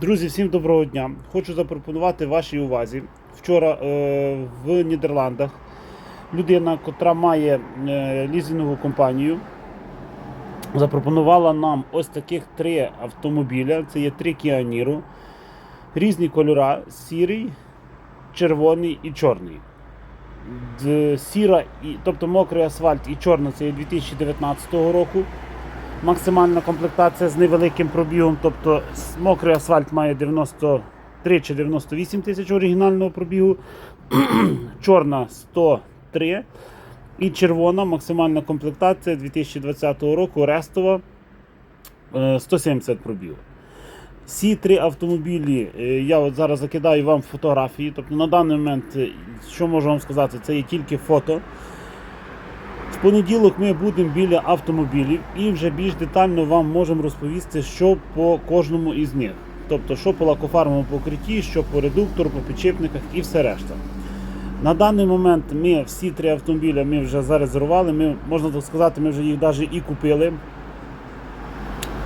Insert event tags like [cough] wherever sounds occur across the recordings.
Друзі, всім доброго дня. Хочу запропонувати вашій увазі. Вчора е, в Нідерландах людина, котра має е, лізингову компанію, запропонувала нам ось таких три автомобіля. Це є три Niro. Різні кольора: сірий, червоний і чорний. Сіра, і, тобто мокрий асфальт і чорна це є 2019 року максимальна комплектація з невеликим пробігом. Тобто мокрий асфальт має 93 чи 98 тисяч оригінального пробігу, [clears throat] чорна 103 і червона максимальна комплектація 2020 року Рестова е, 170 пробігу. Всі три автомобілі, е, я от зараз закидаю вам фотографії. Тобто на даний момент, е, що можу вам сказати, це є тільки фото. В понеділок ми будемо біля автомобілів і вже більш детально вам можемо розповісти, що по кожному із них. Тобто, що по лакофармовому покритті, що по редуктору, по підшипниках і все решта. На даний момент ми всі три автомобіля ми вже зарезервували. Ми, можна так сказати, ми вже їх навіть і купили.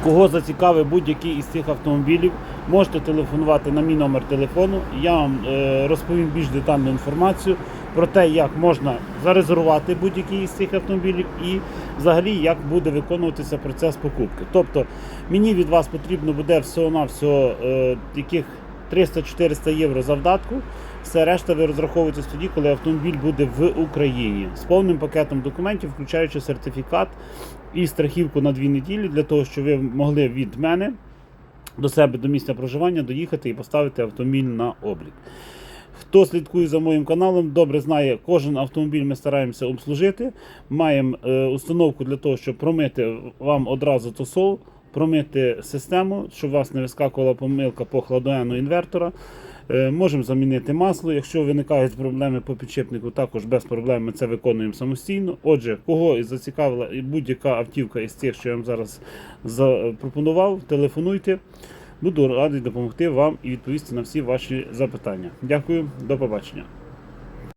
Кого зацікавить будь-який із цих автомобілів, можете телефонувати на мій номер телефону. Я вам е, розповім більш детальну інформацію про те, як можна зарезервувати будь-який із цих автомобілів і взагалі як буде виконуватися процес покупки. Тобто мені від вас потрібно буде всього-навсього е, яких 300-400 євро завдатку. Все решта ви розраховуєтесь тоді, коли автомобіль буде в Україні з повним пакетом документів, включаючи сертифікат і страхівку на дві неділі, для того, щоб ви могли від мене до себе до місця проживання доїхати і поставити автомобіль на облік. Хто слідкує за моїм каналом, добре знає, кожен автомобіль ми стараємося обслужити. Маємо е, установку для того, щоб промити вам одразу тосол, промити систему, щоб у вас не вискакувала помилка по хладоену інвертора. Е, Можемо замінити масло. Якщо виникають проблеми по підшипнику, також без проблем ми це виконуємо самостійно. Отже, кого і зацікавила будь-яка автівка із тих, що я вам зараз запропонував, телефонуйте. Буду радий допомогти вам і відповісти на всі ваші запитання. Дякую, до побачення.